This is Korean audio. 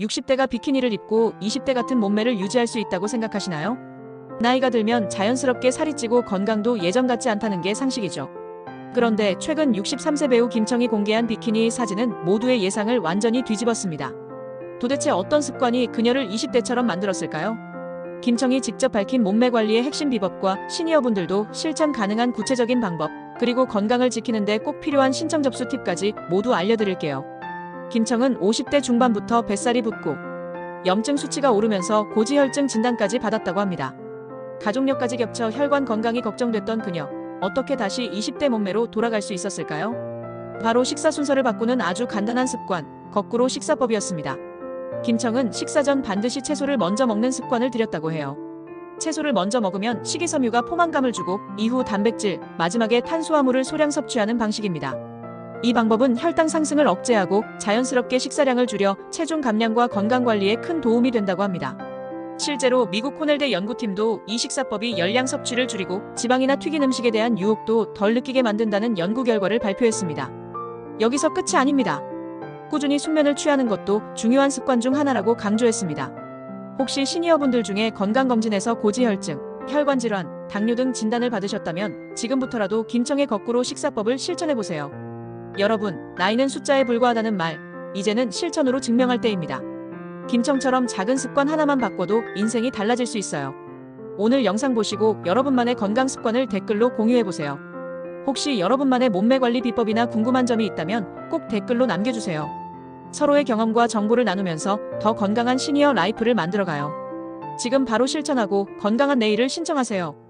60대가 비키니를 입고 20대 같은 몸매를 유지할 수 있다고 생각하시나요? 나이가 들면 자연스럽게 살이 찌고 건강도 예전 같지 않다는 게 상식이죠. 그런데 최근 63세 배우 김청이 공개한 비키니 사진은 모두의 예상을 완전히 뒤집었습니다. 도대체 어떤 습관이 그녀를 20대처럼 만들었을까요? 김청이 직접 밝힌 몸매 관리의 핵심 비법과 시니어분들도 실천 가능한 구체적인 방법, 그리고 건강을 지키는데 꼭 필요한 신청 접수 팁까지 모두 알려드릴게요. 김청은 50대 중반부터 뱃살이 붓고 염증 수치가 오르면서 고지혈증 진단까지 받았다고 합니다. 가족력까지 겹쳐 혈관 건강이 걱정됐던 그녀. 어떻게 다시 20대 몸매로 돌아갈 수 있었을까요? 바로 식사 순서를 바꾸는 아주 간단한 습관, 거꾸로 식사법이었습니다. 김청은 식사 전 반드시 채소를 먼저 먹는 습관을 들였다고 해요. 채소를 먼저 먹으면 식이섬유가 포만감을 주고 이후 단백질, 마지막에 탄수화물을 소량 섭취하는 방식입니다. 이 방법은 혈당 상승을 억제하고 자연스럽게 식사량을 줄여 체중 감량과 건강 관리에 큰 도움이 된다고 합니다. 실제로 미국 코넬대 연구팀도 이 식사법이 열량 섭취를 줄이고 지방이나 튀긴 음식에 대한 유혹도 덜 느끼게 만든다는 연구 결과를 발표했습니다. 여기서 끝이 아닙니다. 꾸준히 숙면을 취하는 것도 중요한 습관 중 하나라고 강조했습니다. 혹시 시니어분들 중에 건강검진에서 고지혈증, 혈관질환, 당뇨 등 진단을 받으셨다면 지금부터라도 김청의 거꾸로 식사법을 실천해보세요. 여러분, 나이는 숫자에 불과하다는 말, 이제는 실천으로 증명할 때입니다. 김청처럼 작은 습관 하나만 바꿔도 인생이 달라질 수 있어요. 오늘 영상 보시고 여러분만의 건강 습관을 댓글로 공유해보세요. 혹시 여러분만의 몸매 관리 비법이나 궁금한 점이 있다면 꼭 댓글로 남겨주세요. 서로의 경험과 정보를 나누면서 더 건강한 시니어 라이프를 만들어가요. 지금 바로 실천하고 건강한 내일을 신청하세요.